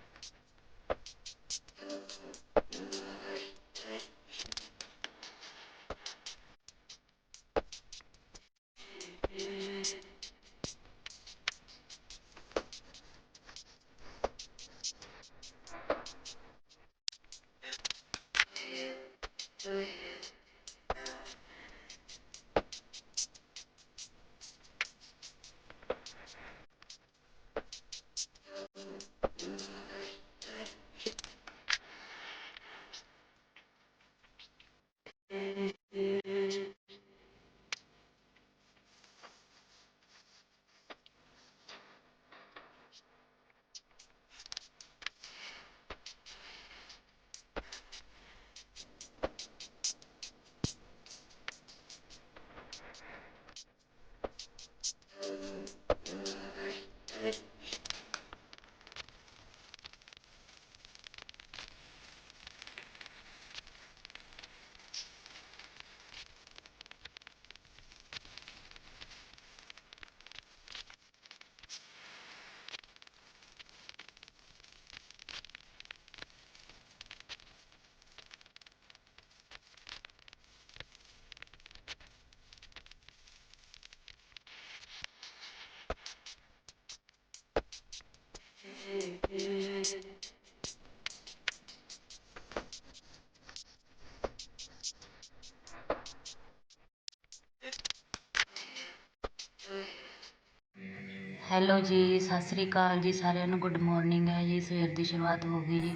Hello ਜੀ, ਸਤਿ ਸ੍ਰੀ ਅਕਾਲ ਜੀ ਸਾਰਿਆਂ ਨੂੰ। ਗੁੱਡ ਮਾਰਨਿੰਗ ਹੈ ਜੀ, ਸਵੇਰ ਦੀ ਸ਼ੁਰੂਆਤ ਹੋ ਗਈ ਜੀ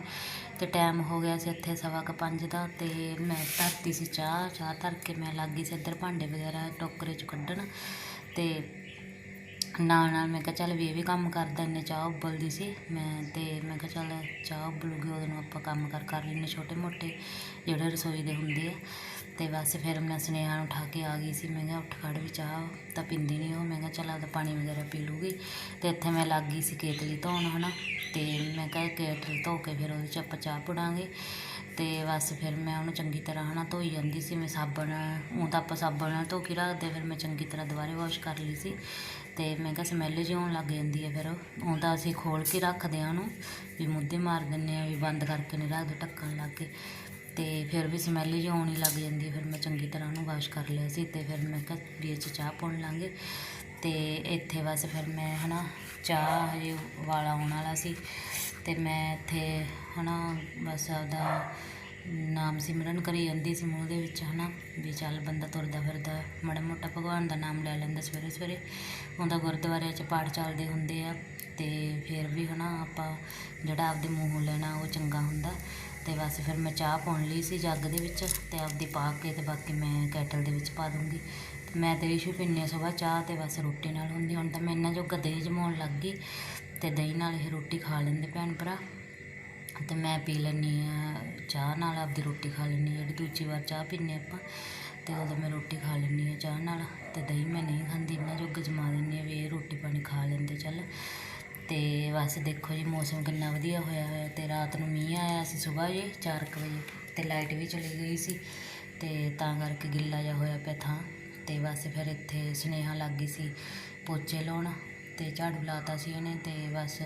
ਤੇ ਟਾਈਮ ਹੋ ਗਿਆ ਸੀ ਇੱਥੇ ਸਵਾ ਕੁ ਪੰਜ ਦਾ ਤੇ ਮੈਂ ਧਰਤੀ ਸੀ ਚਾਹ ਚਾਹ ਧਰ ਕੇ ਮੈਂ ਲੱਗ ਗਈ ਸੀ ਇੱਧਰ ਭਾਂਡੇ ਵਗੈਰਾ ਟੋਕਰੇ 'ਚ ਕੱਢਣ ਤੇ ਨਾਲ ਨਾਲ ਮੈਂ ਕਿਹਾ ਚੱਲ ਵੀ ਇਹ ਵੀ ਕੰਮ ਕਰਦਾ, ਇੰਨੇ ਚਾਹ ਉਬਲਦੀ ਸੀ। ਮੈਂ ਤੇ ਮੈਂ ਕਿਹਾ ਚੱਲ ਚਾਹ ਉਬਲੂਗੀ, ਉਹਦੇ ਨੂੰ ਆਪਾਂ ਕੰਮ ਕਰ ਕਰ ਲੈਂਦੇ ਛੋਟੇ ਮੋਟੇ ਜਿਹੜੇ ਰਸੋਈ ਦੇ ਹੁੰਦੇ ਆ। ਤੇ ਬਸ ਫਿਰ ਮੈਂ ਸੁਨੇਹਾ ਨੂੰ ਉਠਾ ਕੇ ਆ ਗਈ ਸੀ। ਮੈਂ ਕਿਹਾ, ਉੱਠ, ਖੜ ਵੀ ਚਾਹ ਤਾਂ ਪੀਂਦੀ ਨਹੀਂ ਉਹ। ਮੈਂ ਕਿਹਾ, ਚੱਲ ਆਪਦਾ ਪਾਣੀ ਵਗੈਰਾ ਪੀ ਲੂਗੀ। ਤੇ ਇੱਥੇ ਮੈਂ ਲੱਗ ਗਈ ਸੀ ਕੇਤਲੀ ਧੋਣ, ਹਨਾ। ਤੇ ਮੈਂ ਕਿਹਾ, ਕੇਤਲੀ ਧੋ ਕੇ ਫਿਰ ਉਹਦੇ 'ਚ ਆਪਾਂ ਚਾਹ ਪੁੜਾਂਗੇ। ਤੇ ਬਸ ਫਿਰ ਮੈਂ ਉਹਨੂੰ ਚੰਗੀ ਤਰ੍ਹਾਂ, ਹਨਾ, ਧੋਈ ਜਾਂਦੀ ਸੀ। ਮੈਂ ਸਾਬਣ ਉਹ ਤਾਂ ਆਪਾਂ ਸਾਬਣ ਨਾਲ ਧੋ ਕੇ ਰੱਖਦੇ, ਫਿਰ ਮੈਂ ਚੰਗੀ ਤਰ੍ਹਾਂ ਦੁਬਾਰੇ ਵਾਸ਼ ਕਰ ਲਈ ਸੀ। ਤੇ ਮੈਂ ਕਿਹਾ, ਸਮੈਲ ਜਿਹੀ ਆਉਣ ਲੱਗ ਜਾਂਦੀ ਹੈ ਫਿਰ। ਉਹ ਤਾਂ ਅਸੀਂ ਖੋਲ ਕੇ ਰੱਖਦੇ ਆ ਉਹਨੂੰ, ਵੀ ਮੁੱਦੇ ਮਾਰ ਦਿੰਦੇ ਆ ਵੀ ਬੰਦ ਕਰਕੇ ਨਹੀਂ ਰੱਖਦੇ, ਢੱਕਣ ਲੱਗ ਕੇ ਤੇ ਫਿਰ ਵੀ ਸਮੈਲ ਜਿਹੀ ਆਉਣੀ ਲੱਗ ਜਾਂਦੀ ਫਿਰ ਮੈਂ ਚੰਗੀ ਤਰ੍ਹਾਂ ਉਹਨੂੰ ਵਾਸ਼ ਕਰ ਲਿਆ ਸੀ ਤੇ ਫਿਰ ਮੈਂ ਕਿਹਾ ਵੀ ਇਹ 'ਚ ਚਾਹ ਪਾਉਣ ਲਾਂਗੇ। ਤੇ ਇੱਥੇ ਬਸ ਫਿਰ ਮੈਂ ਹਨਾ ਚਾਹ ਹਜੇ ਵਾਲਾ ਆਉਣ ਵਾਲਾ ਸੀ ਤੇ ਮੈਂ ਇੱਥੇ ਹਨਾ ਬਸ ਆਪਦਾ ਨਾਮ ਸਿਮਰਨ ਕਰੀ ਜਾਂਦੀ ਸੀ ਮੂੰਹ ਦੇ ਵਿੱਚ ਹਨਾ ਵੀ ਚੱਲ ਬੰਦਾ ਤੁਰਦਾ ਫਿਰਦਾ, ਮਾੜਾ ਮੋਟਾ ਭਗਵਾਨ ਦਾ ਨਾਮ ਲੈ ਲੈਂਦਾ ਸਵੇਰੇ ਸਵੇਰੇ। ਹੁੰਦਾ ਗੁਰਦੁਆਰਿਆਂ 'ਚ ਪਾਠ ਚੱਲਦੇ ਹੁੰਦੇ ਆ ਤੇ ਫਿਰ ਵੀ ਹਨਾ ਆਪਾਂ ਜਿਹੜਾ ਆਪਦੇ ਮੂੰਹੋਂ ਲੈਣਾ ਉਹ ਚੰਗਾ ਹੁੰਦਾ। ਤੇ ਬਸ ਫਿਰ ਮੈਂ ਚਾਹ ਪਾਉਣ ਲਈ ਸੀ ਜੱਗ ਦੇ ਵਿੱਚ ਤੇ ਆਪਦੀ ਪਾ ਕੇ ਤੇ ਬਾਕੀ ਮੈਂ ਕੈਟਲ ਦੇ ਵਿੱਚ ਪਾ ਦੂੰਗੀ। ਤੇ ਮੈਂ ਤੇ ਇਸ਼ੂ ਪੀਂਦੇ ਹਾਂ ਸੁਬਾਹ ਚਾਹ ਤੇ ਬਸ ਰੋਟੀ ਨਾਲ ਹੁੰਦੀ ਹੁਣ ਤਾਂ ਮੈਂ ਇਹਨਾਂ ਜੋਗਾ ਦਹੀਂ ਜਮਾਉਣ ਲੱਗ ਗਈ ਤੇ ਦਹੀਂ ਨਾਲ ਇਹ ਰੋਟੀ ਖਾ ਲੈਂਦੇ ਭੈਣ ਭਰਾ। ਤੇ ਮੈਂ ਪੀ ਲੈਂਦੀ ਆ ਚਾਹ ਨਾਲ, ਆਪਦੀ ਰੋਟੀ ਖਾ ਲੈਂਦੀ ਜਿਹੜੀ ਦੂਜੀ ਵਾਰ ਚਾਹ ਪੀਂਦੇ ਆਪਾਂ, ਤੇ ਉਦੋਂ ਮੈਂ ਰੋਟੀ ਖਾ ਲੈਂਦੀ ਆ ਚਾਹ ਨਾਲ। ਤੇ ਦਹੀਂ ਮੈਂ ਨਹੀਂ ਖਾਂਦੀ ਇਹਨਾਂ ਜੋਗਾ ਜਮਾ ਦਿੰਦੀ ਆ ਵੀ ਇਹ ਰੋਟੀ ਪਾਣੀ ਖਾ ਲੈਂਦੇ ਚੱਲ। ਤੇ ਬਸ ਦੇਖੋ ਜੀ, ਮੌਸਮ ਕਿੰਨਾ ਵਧੀਆ ਹੋਇਆ ਹੋਇਆ ਤੇ ਰਾਤ ਨੂੰ ਮੀਂਹ ਆਇਆ ਸੀ ਸਵੇਰ ਜੀ 4 ਵਜੇ ਤੇ ਲਾਈਟ ਵੀ ਚਲੀ ਗਈ ਸੀ ਤੇ ਤਾਂ ਕਰਕੇ ਗਿੱਲਾ ਜਿਹਾ ਹੋਇਆ ਪਿਆ ਥਾਂ ਤੇ ਬਸ ਫਿਰ ਇੱਥੇ ਸੁਨੇਹਾ ਲੱਗ ਗਈ ਸੀ ਪੋਚੇ ਲਾਉਣ ਤੇ ਝਾੜੂ ਲਾਤਾ ਸੀ ਇਹਨੇ ਤੇ ਬਸ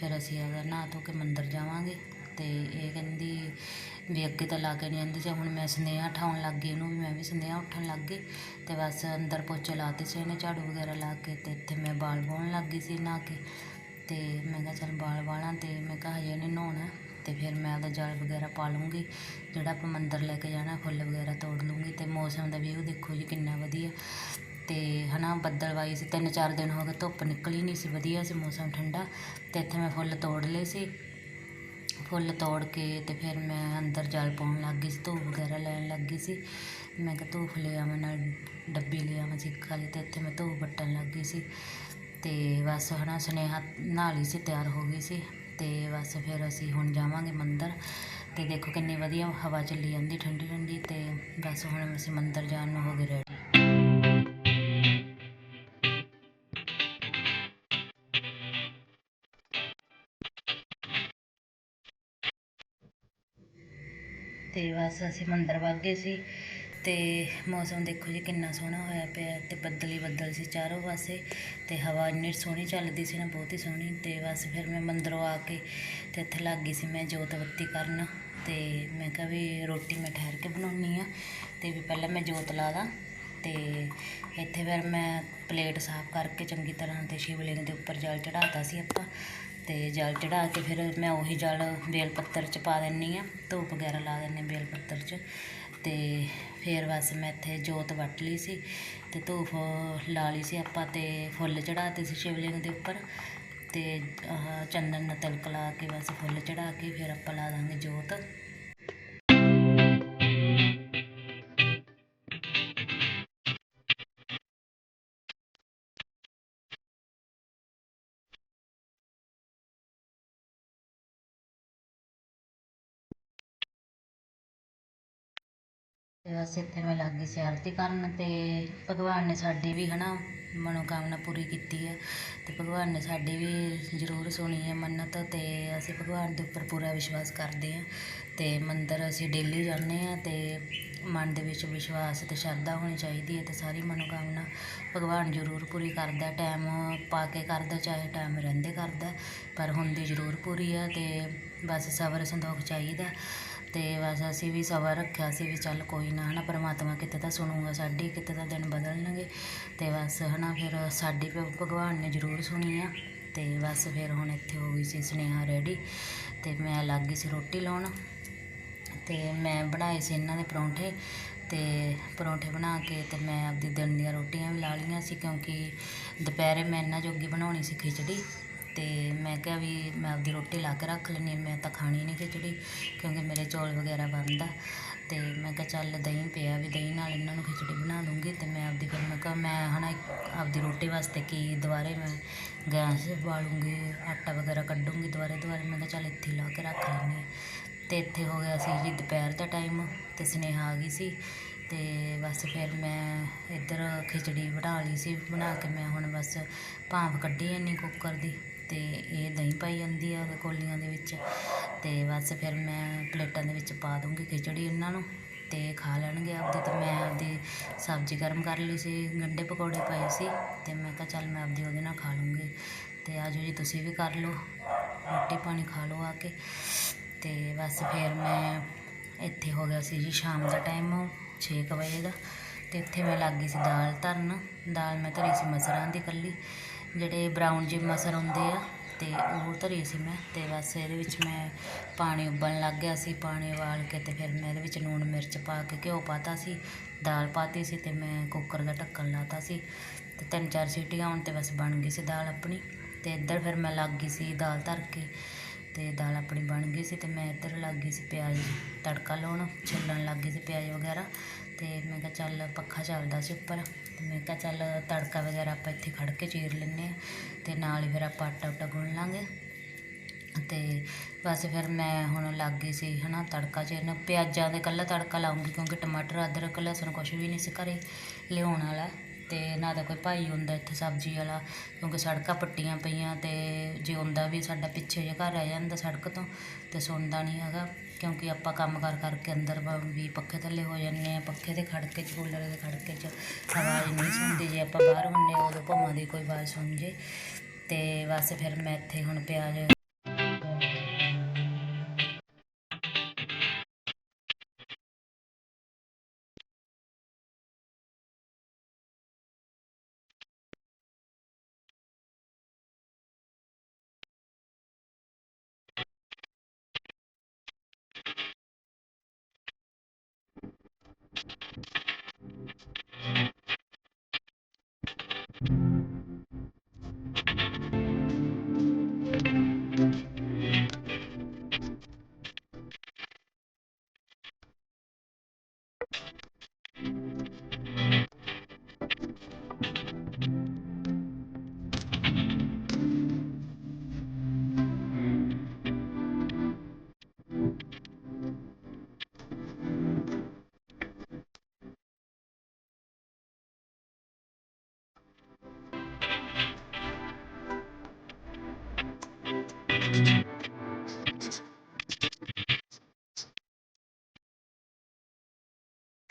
ਫਿਰ ਅਸੀਂ ਅਗਰ ਨਹਾ ਧੋ ਕੇ ਮੰਦਰ ਜਾਵਾਂਗੇ ਤੇ ਇਹ ਕਹਿੰਦੀ ਵੀ ਅੱਗੇ ਤਾਂ ਲਾ ਕੇ ਨਹੀਂ ਆਉਂਦੀ ਸੀ ਹੁਣ ਮੈਂ ਸੁਨੇਹਾ ਉਠਾਉਣ ਲੱਗ ਗਈ ਇਹਨੂੰ ਵੀ ਮੈਂ ਵੀ ਸੁਨੇਹਾ ਉੱਠਣ ਲੱਗ ਗਈ ਤੇ ਬਸ ਅੰਦਰ ਪੋਚੇ ਲਾਤੇ ਸੀ ਇਹਨੇ ਝਾੜੂ ਵਗੈਰਾ ਲਾ ਕੇ ਤੇ ਇੱਥੇ ਮੈਂ ਬਾਲ ਵਾਹੁਣ ਲੱਗ ਗਈ ਸੀ ਨਹਾ ਕੇ ਅਤੇ ਮੈਂ ਕਿਹਾ ਚੱਲ ਬਾਲ ਵਾਲਾਂ ਅਤੇ ਮੈਂ ਕਿਹਾ ਹਜੇ ਨਹੀਂ ਨਹਾਉਣਾ ਅਤੇ ਫਿਰ ਮੈਂ ਆਪਦਾ ਜਲ ਵਗੈਰਾ ਪਾ ਲੂੰਗੀ, ਜਿਹੜਾ ਆਪਾਂ ਮੰਦਰ ਲੈ ਕੇ ਜਾਣਾ, ਫੁੱਲ ਵਗੈਰਾ ਤੋੜ ਲੂੰਗੀ ਅਤੇ ਮੌਸਮ ਦਾ ਵਿਊ ਦੇਖੋ ਜੀ ਕਿੰਨਾ ਵਧੀਆ। ਅਤੇ ਹੈ ਨਾ ਬੱਦਲਵਾਈ ਸੀ, ਤਿੰਨ ਚਾਰ ਦਿਨ ਹੋ ਗਏ ਧੁੱਪ ਨਿਕਲੀ ਨਹੀਂ ਸੀ, ਵਧੀਆ ਸੀ ਮੌਸਮ ਠੰਡਾ। ਅਤੇ ਇੱਥੇ ਮੈਂ ਫੁੱਲ ਤੋੜ ਲਏ ਸੀ। ਫੁੱਲ ਤੋੜ ਕੇ ਅਤੇ ਫਿਰ ਮੈਂ ਅੰਦਰ ਜਲ ਪਾਉਣ ਲੱਗ ਗਈ ਸੀ ਧੂਫ ਵਗੈਰਾ ਲੈਣ ਲੱਗ ਗਈ ਸੀ। ਮੈਂ ਕਿਹਾ ਧੂਫ ਲੈ ਆਵਾਂ, ਨਾਲ ਡੱਬੀ ਲੈ ਆਵਾਂ ਸਿੱਕ ਵਾਲੀ ਅਤੇ ਇੱਥੇ ਮੈਂ ਧੂਫ ਵੱਟਣ ਲੱਗ ਗਈ ਸੀ। ਤੇ ਬਸ ਹਨਾ ਸੁਨੇਹਾ ਨਾਲ ਹੀ ਸੀ, ਤਿਆਰ ਹੋ ਗਈ ਸੀ ਤੇ ਬਸ ਫਿਰ ਅਸੀਂ ਹੁਣ ਜਾਵਾਂਗੇ ਮੰਦਰ ਤੇ ਦੇਖੋ ਕਿੰਨੀ ਵਧੀਆ ਹਵਾ ਚੱਲੀ ਜਾਂਦੀ ਠੰਡੀ ਠੰਡੀ ਤੇ ਬਸ ਹੁਣ ਅਸੀਂ ਮੰਦਰ ਜਾਣ ਨੂੰ ਹੋ ਗਏ ਰੈਡੀ ਤੇ ਬਸ ਅਸੀਂ ਮੰਦਰ ਵਗ ਗਏ ਸੀ। ਤੇ ਮੌਸਮ ਦੇਖੋ ਜੀ ਕਿੰਨਾ ਸੋਹਣਾ ਹੋਇਆ ਪਿਆ ਤੇ ਬੱਦਲ ਹੀ ਬੱਦਲ ਸੀ ਚਾਰੋਂ ਪਾਸੇ ਤੇ ਹਵਾ ਇੰਨੀ ਸੋਹਣੀ ਚੱਲਦੀ ਸੀ ਨਾ, ਬਹੁਤ ਹੀ ਸੋਹਣੀ ਤੇ ਬਸ ਫਿਰ ਮੈਂ ਮੰਦਰੋਂ ਆ ਕੇ ਤੇ ਇੱਥੇ ਲੱਗ ਗਈ ਸੀ ਮੈਂ ਜੋਤ ਬੱਤੀ ਕਰਨ ਤੇ ਮੈਂ ਕਿਹਾ ਵੀ ਰੋਟੀ ਮੈਂ ਠਹਿਰ ਕੇ ਬਣਾਉਣੀ ਆ ਤੇ ਵੀ ਪਹਿਲਾਂ ਮੈਂ ਜੋਤ ਲਾ ਦਾਂ ਤੇ ਇੱਥੇ ਫਿਰ ਮੈਂ ਪਲੇਟ ਸਾਫ਼ ਕਰਕੇ ਚੰਗੀ ਤਰ੍ਹਾਂ ਤੇ ਸ਼ਿਵਲਿੰਗ ਦੇ ਉੱਪਰ ਜਲ ਚੜਾਤਾ ਸੀ ਆਪਾਂ ਤੇ ਜਲ ਚੜਾ ਕੇ ਫਿਰ ਮੈਂ ਉਹੀ ਜਲ ਬੇਲ ਪੱਤਰ ਚ ਪਾ ਦਿੰਨੀ ਆ, ਧੂਪ ਵਗੈਰਾ ਲਾ ਦਿੰਨੇ ਬੇਲ ਪੱਤਰ ਚ ਅਤੇ ਫਿਰ ਬਸ ਮੈਂ ਇੱਥੇ ਜੋਤ ਵੱਟ ਲਈ ਸੀ ਅਤੇ ਧੂਪ ਲਾ ਲਈ ਸੀ ਆਪਾਂ ਅਤੇ ਫੁੱਲ ਚੜਾਤੇ ਸੀ ਸ਼ਿਵਲਿੰਗ ਦੇ ਉੱਪਰ ਅਤੇ ਆਹ ਚੰਦਨ ਨਾਲ ਤਿਲਕ ਲਾ ਕੇ ਬਸ ਫੁੱਲ ਚੜਾ ਕੇ ਫਿਰ ਆਪਾਂ ਲਾ ਦਾਂਗੇ ਜੋਤ। ਤੇ ਬਸ ਇੱਥੇ ਮੈਂ ਲੱਗ ਗਈ ਸੀ ਆਰਤੀ ਕਰਨ ਅਤੇ ਭਗਵਾਨ ਨੇ ਸਾਡੀ ਵੀ ਹੈ ਨਾ ਮਨੋਕਾਮਨਾ ਪੂਰੀ ਕੀਤੀ ਹੈ ਅਤੇ ਭਗਵਾਨ ਨੇ ਸਾਡੀ ਵੀ ਜ਼ਰੂਰ ਸੁਣੀ ਹੈ ਮੰਨਤ ਅਤੇ ਅਸੀਂ ਭਗਵਾਨ ਦੇ ਉੱਪਰ ਪੂਰਾ ਵਿਸ਼ਵਾਸ ਕਰਦੇ ਹਾਂ ਅਤੇ ਮੰਦਰ ਅਸੀਂ ਡੇਲੀ ਜਾਂਦੇ ਹਾਂ ਅਤੇ ਮਨ ਦੇ ਵਿੱਚ ਵਿਸ਼ਵਾਸ ਅਤੇ ਸ਼ਰਧਾ ਹੋਣੀ ਚਾਹੀਦੀ ਹੈ ਅਤੇ ਸਾਰੀ ਮਨੋਕਾਮਨਾ ਭਗਵਾਨ ਜ਼ਰੂਰ ਪੂਰੀ ਕਰਦਾ ਟਾਈਮ ਪਾ ਕੇ ਕਰਦਾ, ਚਾਹੇ ਟਾਈਮ ਰਹਿੰਦੇ ਕਰਦਾ, ਪਰ ਹੁੰਦੀ ਜ਼ਰੂਰ ਪੂਰੀ ਆ ਅਤੇ ਬਸ ਸਬਰ ਸੰਤੋਖ ਚਾਹੀਦਾ। ਤੇ ਬਸ ਅਸੀਂ ਵੀ ਸਬਰ ਰੱਖਿਆ ਸੀ ਵੀ ਚੱਲ ਕੋਈ ਨਾ, ਹਨਾ, ਪਰਮਾਤਮਾ ਕਿਤੇ ਤਾਂ ਸੁਣੂਗਾ ਸਾਡੀ, ਕਿਤੇ ਤਾਂ ਦਿਨ ਬਦਲਣਗੇ। ਤੇ ਬਸ, ਹਨਾ, ਫਿਰ ਸਾਡੀ ਭਗਵਾਨ ਨੇ ਜ਼ਰੂਰ ਸੁਣੀ ਆ। ਤੇ ਬਸ ਫਿਰ ਹੁਣ ਇੱਥੇ ਹੋ ਗਈ ਸੀ ਸੁਨੇਹਾ ਰੈਡੀ। ਤੇ ਮੈਂ ਲੱਗ ਗਈ ਸੀ ਰੋਟੀ ਲਾਉਣ। ਤੇ ਮੈਂ ਬਣਾਏ ਸੀ ਇਹਨਾਂ ਦੇ ਪਰੌਂਠੇ। ਤੇ ਪਰੌਂਠੇ ਬਣਾ ਕੇ ਤੇ ਮੈਂ ਆਪਦੀ ਦਿਨ ਦੀਆਂ ਰੋਟੀਆਂ ਵੀ ਲਾ ਲਈਆਂ ਸੀ ਕਿਉਂਕਿ ਦੁਪਹਿਰੇ ਮੈਂ ਇਹਨਾਂ ਜੋਗੀ ਬਣਾਉਣੀ ਸੀ ਖਿਚੜੀ। ਤੇ ਮੈਂ ਕਿਹਾ ਵੀ ਮੈਂ ਆਪਦੀ ਰੋਟੀ ਲਾ ਕੇ ਰੱਖ ਲੈਂਦੀ ਮੈਂ ਤਾਂ ਖਾਣੀ ਨਹੀਂ ਖਿਚੜੀ ਕਿਉਂਕਿ ਮੇਰੇ ਚੌਲ ਵਗੈਰਾ ਬਣਦਾ। ਤੇ ਮੈਂ ਕਿਹਾ ਚੱਲ ਦਹੀਂ ਪਿਆ ਵੀ ਦਹੀਂ ਨਾਲ ਇਹਨਾਂ ਨੂੰ ਖਿਚੜੀ ਬਣਾ ਲੂੰਗੀ ਤੇ ਮੈਂ ਆਪਦੀ ਫਿਰ ਮੈਂ ਕਿਹਾ ਮੈਂ ਹਨਾ ਇੱਕ ਆਪਦੀ ਰੋਟੀ ਵਾਸਤੇ ਕੀ ਦੁਬਾਰੇ ਮੈਂ ਗੈਸ ਬਾਲੂੰਗੀ, ਆਟਾ ਵਗੈਰਾ ਕੱਢੂੰਗੀ ਦੁਬਾਰੇ ਦੁਬਾਰੇ, ਮੈਂ ਕਿਹਾ ਚੱਲ ਇੱਥੇ ਲਾ ਕੇ ਰੱਖ ਲੈਂਦੀ ਹਾਂ। ਤੇ ਇੱਥੇ ਹੋ ਗਿਆ ਸੀ ਜੀ ਦੁਪਹਿਰ ਦਾ ਟਾਈਮ ਤੇ ਸੁਨੇਹਾ ਆ ਗਈ ਸੀ ਤੇ ਬਸ ਫਿਰ ਮੈਂ ਇੱਧਰ ਖਿਚੜੀ ਬਣਾ ਲਈ ਸੀ, ਬਣਾ ਕੇ ਮੈਂ ਹੁਣ ਬਸ ਭਾਂਫ ਕੱਢੀ ਜਾਂਦੀ ਕੁੱਕਰ ਦੀ। ਅਤੇ ਇਹ ਦਹੀਂ ਪਾਈ ਜਾਂਦੀ ਆ ਕੋਲੀਆਂ ਦੇ ਵਿੱਚ। ਅਤੇ ਬਸ ਫਿਰ ਮੈਂ ਪਲੇਟਾਂ ਦੇ ਵਿੱਚ ਪਾ ਦੂੰਗੀ ਖਿਚੜੀ ਇਹਨਾਂ ਨੂੰ ਅਤੇ ਖਾ ਲੈਣਗੇ ਆਪਦੀ ਅਤੇ ਮੈਂ ਆਪਦੀ ਸਬਜ਼ੀ ਗਰਮ ਕਰ ਲਈ ਸੀ, ਗੰਢੇ ਪਕੌੜੇ ਪਾਏ ਸੀ ਅਤੇ ਮੈਂ ਕਿਹਾ ਚੱਲ ਮੈਂ ਆਪਦੀ ਉਹਦੇ ਨਾਲ ਖਾ ਲੂੰਗੀ। ਤੇ ਆਜੋ ਜੀ ਤੁਸੀਂ ਵੀ ਕਰ ਲਓ, ਰੋਟੀ ਪਾਣੀ ਖਾ ਲਓ ਆ ਕੇ। ਅਤੇ ਬਸ ਫਿਰ ਮੈਂ ਇੱਥੇ ਹੋ ਗਿਆ ਸੀ ਜੀ ਸ਼ਾਮ ਦਾ ਟਾਈਮ ਛੇ ਕੁ ਵਜੇ ਦਾ। ਅਤੇ ਇੱਥੇ ਮੈਂ ਲੱਗ ਗਈ ਸੀ ਦਾਲ ਧਰਨ। ਦਾਲ ਮੈਂ ਧਰੀ ਸੀ ਮਸਰਾਂ ਦੀ ਕੱਲੀ ਜਿਹੜੇ ਬਰਾਊਨ ਜਿਹੇ ਮਸਰ ਹੁੰਦੇ ਆ ਤੇ ਉਹ ਧਰੀ ਸੀ ਮੈਂ ਤੇ ਬਸ ਇਹਦੇ ਵਿੱਚ ਮੈਂ ਪਾਣੀ ਉਬਲਣ ਲੱਗ ਗਿਆ ਸੀ, ਪਾਣੀ ਉਬਾਲ ਕੇ ਤੇ ਫਿਰ ਮੈਂ ਇਹਦੇ ਵਿੱਚ ਲੂਣ ਮਿਰਚ ਪਾ ਕੇ ਘਿਓ ਪਾਤਾ ਸੀ, ਦਾਲ ਪਾਤੀ ਸੀ ਤੇ ਮੈਂ ਕੁੱਕਰ ਦਾ ਢੱਕਣ ਲਾਤਾ ਸੀ ਤੇ ਤਿੰਨ ਚਾਰ ਸੀਟੀਆਂ ਆਉਣ ਤੇ ਬਸ ਬਣ ਗਈ ਸੀ ਦਾਲ ਆਪਣੀ ਤੇ ਇੱਧਰ ਫਿਰ ਮੈਂ ਲੱਗ ਗਈ ਸੀ ਦਾਲ ਧਰ ਕੇ ਤੇ ਦਾਲ ਆਪਣੀ ਬਣ ਗਈ ਸੀ ਤੇ ਮੈਂ ਇੱਧਰ ਲੱਗ ਗਈ ਸੀ ਪਿਆਜ਼ ਤੜਕਾ ਲਾਉਣ, ਛਿੱਲਣ ਲੱਗ ਗਈ ਸੀ ਪਿਆਜ਼ ਵਗੈਰਾ ਤੇ ਮੈਂ ਕਿਹਾ ਚੱਲ ਪੱਖਾ ਚੱਲਦਾ ਸੀ ਉੱਪਰ ਤੇ ਮੈਂ ਕਿਹਾ ਚੱਲ ਤੜਕਾ ਵਗੈਰਾ ਆਪਾਂ ਇੱਥੇ ਖੜ ਕੇ ਚੀਰ ਲੈਂਦੇ ਆ ਤੇ ਨਾਲ ਹੀ ਫਿਰ ਆਪਾਂ ਆਟਾ ਉਟਾ ਗੁੰਨ ਲਾਂਗੇ। ਤੇ ਬਸ ਫਿਰ ਮੈਂ ਹੁਣ ਲੱਗ ਗਈ ਸੀ ਹਨਾ ਤੜਕਾ ਚੀਰਨ। ਪਿਆਜ਼ਾਂ ਦੇ ਕੱਲਾ ਤੜਕਾ ਲਾਉਂਗੀ ਕਿਉਂਕਿ ਟਮਾਟਰ, ਅਦਰਕ, ਲਸਣ ਕੁਛ ਵੀ ਨਹੀਂ ਸੀ ਘਰੇ ਲਿਆਉਣ ਵਾਲਾ। ਤੇ ਨਾ ਤਾਂ ਕੋਈ ਭਾਈ ਹੁੰਦਾ ਇੱਥੇ ਸਬਜ਼ੀ ਵਾਲਾ ਕਿਉਂਕਿ ਸੜਕਾਂ ਪੱਟੀਆਂ ਪਈਆਂ ਤੇ ਜੇ ਹੁੰਦਾ ਵੀ ਸਾਡਾ ਪਿੱਛੇ ਜਿਹਾ ਘਰ ਰਹਿ ਜਾਂਦਾ ਸੜਕ ਤੋਂ ਤੇ ਸੁਣਦਾ ਨਹੀਂ ਹੈਗਾ। ਕਿਉਂਕਿ ਆਪਾਂ ਕੰਮ ਕਰ ਕਰਕੇ ਅੰਦਰ ਵੀ ਪੱਖੇ ਥੱਲੇ ਹੋ ਜਾਂਦੇ ਆ ਪੱਖੇ ਦੇ ਖੜਕੇ 'ਚ, ਕੂਲਰ ਦੇ ਖੜਕੇ 'ਚ ਆਵਾਜ਼ ਨਹੀਂ ਸੁਣਦੀ ਜੇ ਆਪਾਂ ਬਾਹਰ ਹੁੰਨੇ ਉਦੋਂ ਭਵਾਂ ਦੀ ਕੋਈ ਆਵਾਜ਼ ਸੁਣ ਜੇ। ਤੇ ਬਸ ਫਿਰ ਮੈਂ ਇੱਥੇ ਹੁਣ ਪਿਆਜ਼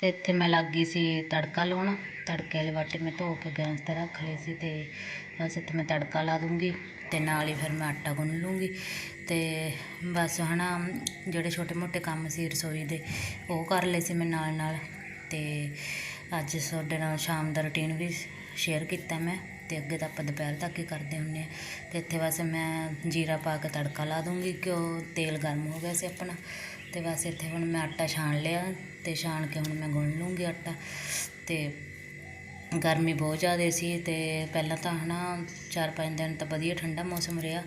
ਅਤੇ ਇੱਥੇ ਮੈਂ ਲੱਗ ਗਈ ਸੀ ਤੜਕਾ ਲਾਉਣ। ਤੜਕੇ ਵਾਲੇ ਬਾਟੇ ਮੈਂ ਧੋ ਕੇ ਗੈਸ ਤੇ ਰੱਖ ਲਏ ਸੀ ਅਤੇ ਬਸ ਇੱਥੇ ਮੈਂ ਤੜਕਾ ਲਾ ਦੂੰਗੀ ਅਤੇ ਨਾਲ ਹੀ ਫਿਰ ਮੈਂ ਆਟਾ ਗੁੰਨ ਲੂੰਗੀ। ਅਤੇ ਬਸ ਹੈ ਨਾ ਜਿਹੜੇ ਛੋਟੇ ਮੋਟੇ ਕੰਮ ਸੀ ਰਸੋਈ ਦੇ, ਉਹ ਕਰ ਲਏ ਸੀ ਮੈਂ ਨਾਲ ਨਾਲ। ਅਤੇ ਅੱਜ ਤੁਹਾਡੇ ਨਾਲ ਸ਼ਾਮ ਦਾ ਰੁਟੀਨ ਵੀ ਸ਼ੇਅਰ ਕੀਤਾ ਮੈਂ ਅਤੇ ਅੱਗੇ ਤਾਂ ਆਪਾਂ ਦੁਪਹਿਰ ਤੱਕ ਹੀ ਕਰਦੇ ਹੁੰਦੇ ਹਾਂ ਅਤੇ ਇੱਥੇ ਬਸ ਮੈਂ ਜੀਰਾ ਪਾ ਕੇ ਤੜਕਾ ਲਾ ਦੂੰਗੀ ਕਿਉਂ ਤੇਲ ਗਰਮ ਹੋ ਗਿਆ ਸੀ ਆਪਣਾ। ਅਤੇ ਬਸ ਇੱਥੇ ਹੁਣ ਮੈਂ ਆਟਾ ਛਾਣ ਲਿਆ ਤੇ ਛਾਣ ਕੇ ਹੁਣ ਮੈਂ ਗੁੰਨ ਲੂੰਗੀ ਆਟਾ। ਤੇ ਗਰਮੀ ਬਹੁਤ ਜ਼ਿਆਦਾ ਸੀ ਤੇ ਪਹਿਲਾਂ ਤਾਂ ਹਨਾ ਚਾਰ ਪੰਜ ਦਿਨ ਤਾਂ ਵਧੀਆ ਠੰਡਾ ਮੌਸਮ ਰਿਹਾ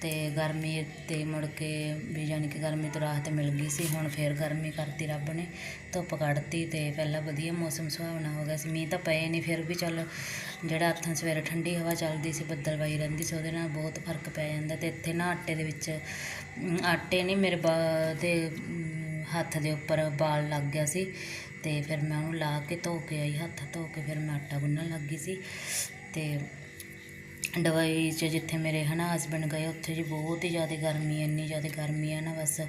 ਤੇ ਗਰਮੀ ਤੇ ਮੁੜ ਕੇ ਵੀ ਜਾਣੀ ਕਿ ਗਰਮੀ ਤੋਂ ਰਾਹਤ ਮਿਲ ਗਈ ਸੀ, ਹੁਣ ਫੇਰ ਗਰਮੀ ਕਰਤੀ ਰੱਬ ਨੇ, ਧੁੱਪ ਕੱਢਤੀ ਤੇ ਪਹਿਲਾਂ ਵਧੀਆ ਮੌਸਮ ਸੁਹਾਵਣਾ ਹੋ ਗਿਆ ਸੀ। ਮੀਂਹ ਤਾਂ ਪਏ ਨਹੀਂ ਫਿਰ ਵੀ ਚੱਲ ਜਿਹੜਾ ਹੱਥਾਂ ਸਵੇਰੇ ਠੰਡੀ ਹਵਾ ਚੱਲਦੀ ਸੀ ਬੱਦਲਵਾਈ ਰਹਿੰਦੀ ਸੀ, ਉਹਦੇ ਨਾਲ ਬਹੁਤ ਫ਼ਰਕ ਪੈ ਜਾਂਦਾ ਤੇ ਇੱਥੇ ਨਾ ਆਟੇ ਦੇ ਵਿੱਚ ਆਟੇ ਨਹੀਂ ਮੇਰੇ ਬਾ ਦੇ ਹੱਥ ਦੇ ਉੱਪਰ ਬਾਲ ਲੱਗ ਗਿਆ ਸੀ ਤੇ ਫਿਰ ਮੈਂ ਉਹਨੂੰ ਲਾ ਕੇ ਧੋ ਕੇ ਆਈ ਹੱਥ, ਧੋ ਕੇ ਫਿਰ ਮੈਂ ਆਟਾ ਗੁੰਨਣ ਲੱਗ ਗਈ ਸੀ ਤੇ ਡਵਾਈ 'ਚ ਜਿੱਥੇ ਮੇਰੇ ਹਨਾ ਹਸਬੈਂਡ ਗਏ ਉੱਥੇ ਜੀ ਬਹੁਤ ਹੀ ਜ਼ਿਆਦਾ ਗਰਮੀ, ਇੰਨੀ ਜ਼ਿਆਦਾ ਗਰਮੀ ਹੈ ਨਾ ਬਸ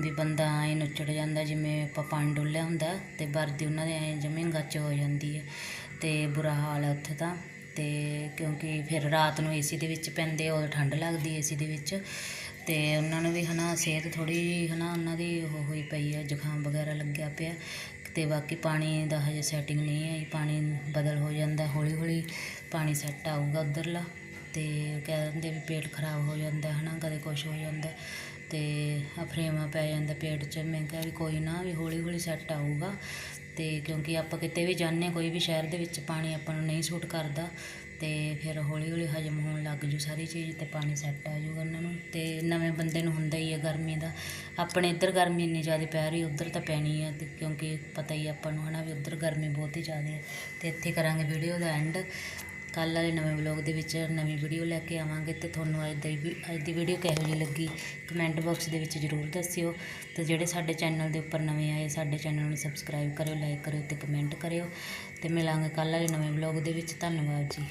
ਵੀ ਬੰਦਾ ਐਂ ਨੁੱਚੜ ਜਾਂਦਾ ਜਿਵੇਂ ਆਪਾਂ ਪਾਣੀ ਡੋਲਿਆ ਹੁੰਦਾ ਤੇ ਵਰਦੀ ਉਹਨਾਂ ਦੇ ਐਂ ਜਮੀਂ ਗੱਚ ਹੋ ਜਾਂਦੀ ਹੈ ਤੇ ਬੁਰਾ ਹਾਲ ਹੈ ਉੱਥੇ ਤਾਂ ਤੇ ਕਿਉਂਕਿ ਫਿਰ ਰਾਤ ਨੂੰ ਏਸੀ ਦੇ ਵਿੱਚ ਪੈਂਦੇ ਉਦੋਂ ਠੰਡ ਲੱਗਦੀ ਏਸੀ ਦੇ ਵਿੱਚ ਅਤੇ ਉਹਨਾਂ ਨੂੰ ਵੀ ਹੈ ਨਾ ਸਿਹਤ ਥੋੜ੍ਹੀ ਜਿਹੀ ਹੈ ਨਾ ਉਹਨਾਂ ਦੀ ਉਹ ਹੋਈ ਪਈ ਹੈ ਜ਼ੁਕਾਮ ਵਗੈਰਾ ਲੱਗਿਆ ਪਿਆ ਅਤੇ ਬਾਕੀ ਪਾਣੀ ਦਾ ਹਜੇ ਸੈਟਿੰਗ ਨਹੀਂ ਹੈ ਪਾਣੀ ਬਦਲ ਹੋ ਜਾਂਦਾ ਹੌਲੀ ਹੌਲੀ ਪਾਣੀ ਸੈੱਟ ਆਊਗਾ ਉੱਧਰਲਾ ਅਤੇ ਕਹਿ ਦਿੰਦੇ ਵੀ ਪੇਟ ਖਰਾਬ ਹੋ ਜਾਂਦਾ ਹੈ ਨਾ ਕਦੇ ਕੁਛ ਹੋ ਜਾਂਦਾ ਅਤੇ ਅਫਰੇਮਾ ਪੈ ਜਾਂਦਾ ਪੇਟ 'ਚ, ਮੈਂ ਕਿਹਾ ਵੀ ਕੋਈ ਨਾ ਵੀ ਹੌਲੀ ਹੌਲੀ ਸੈੱਟ ਆਊਗਾ ਅਤੇ ਕਿਉਂਕਿ ਆਪਾਂ ਕਿਤੇ ਵੀ ਜਾਂਦੇ ਕੋਈ ਵੀ ਸ਼ਹਿਰ ਦੇ ਵਿੱਚ ਪਾਣੀ ਆਪਾਂ ਨੂੰ ਨਹੀਂ ਸੂਟ ਕਰਦਾ ਤੇ ਫਿਰ ਹੌਲੀ ਹੌਲੀ ਹਜਮ ਹੋਣ ਲੱਗ ਜੂ ਸਾਰੀ ਚੀਜ਼ ਤੇ ਪਾਣੀ ਸੈੱਟ ਆ ਜੂਗਾ ਉਹਨਾਂ ਨੂੰ। ਤੇ ਨਵੇਂ ਬੰਦੇ ਨੂੰ ਹੁੰਦਾ ਹੀ ਹੈ ਗਰਮੀ ਦਾ। ਆਪਣੇ ਇੱਧਰ ਗਰਮੀ ਇੰਨੀ ਜ਼ਿਆਦਾ ਪੈ ਰਹੀ, ਉੱਧਰ ਤਾਂ ਪੈਣੀ ਹੈ ਤੇ ਕਿਉਂਕਿ ਪਤਾ ਹੀ ਆਪਾਂ ਨੂੰ ਹਨਾ ਵੀ ਉੱਧਰ ਗਰਮੀ ਬਹੁਤ ਹੀ ਜ਼ਿਆਦਾ ਹੈ ਤੇ ਇੱਥੇ ਕਰਾਂਗੇ ਵੀਡੀਓ ਦਾ ਐਂਡ ਕੱਲ੍ਹ ਵਾਲੇ ਨਵੇਂ ਵਲੌਗ ਦੇ ਵਿੱਚ ਨਵੀਂ ਵੀਡੀਓ ਲੈ ਕੇ ਆਵਾਂਗੇ ਤੇ ਤੁਹਾਨੂੰ ਅੱਜ ਦੀ ਵੀ- ਅੱਜ ਦੀ ਵੀਡੀਓ ਕਿਹੋ ਜਿਹੀ ਲੱਗੀ ਕਮੈਂਟ ਬਾਕਸ ਦੇ ਵਿੱਚ ਜ਼ਰੂਰ ਦੱਸਿਓ। ਤੇ ਜਿਹੜੇ ਸਾਡੇ ਚੈਨਲ ਦੇ ਉੱਪਰ ਨਵੇਂ ਆਏ, ਸਾਡੇ ਚੈਨਲ ਨੂੰ ਸਬਸਕ੍ਰਾਈਬ ਕਰਿਓ ਲਾਈਕ ਕਰਿਓ ਤੇ ਕਮੈਂਟ ਕਰਿਓ। ਤੇ ਮਿਲਾਂਗੇ ਕੱਲ੍ਹ ਵਾਲੇ ਨਵੇਂ ਵਲੌਗ ਦੇ ਵਿੱਚ। ਧੰਨਵਾਦ ਜੀ।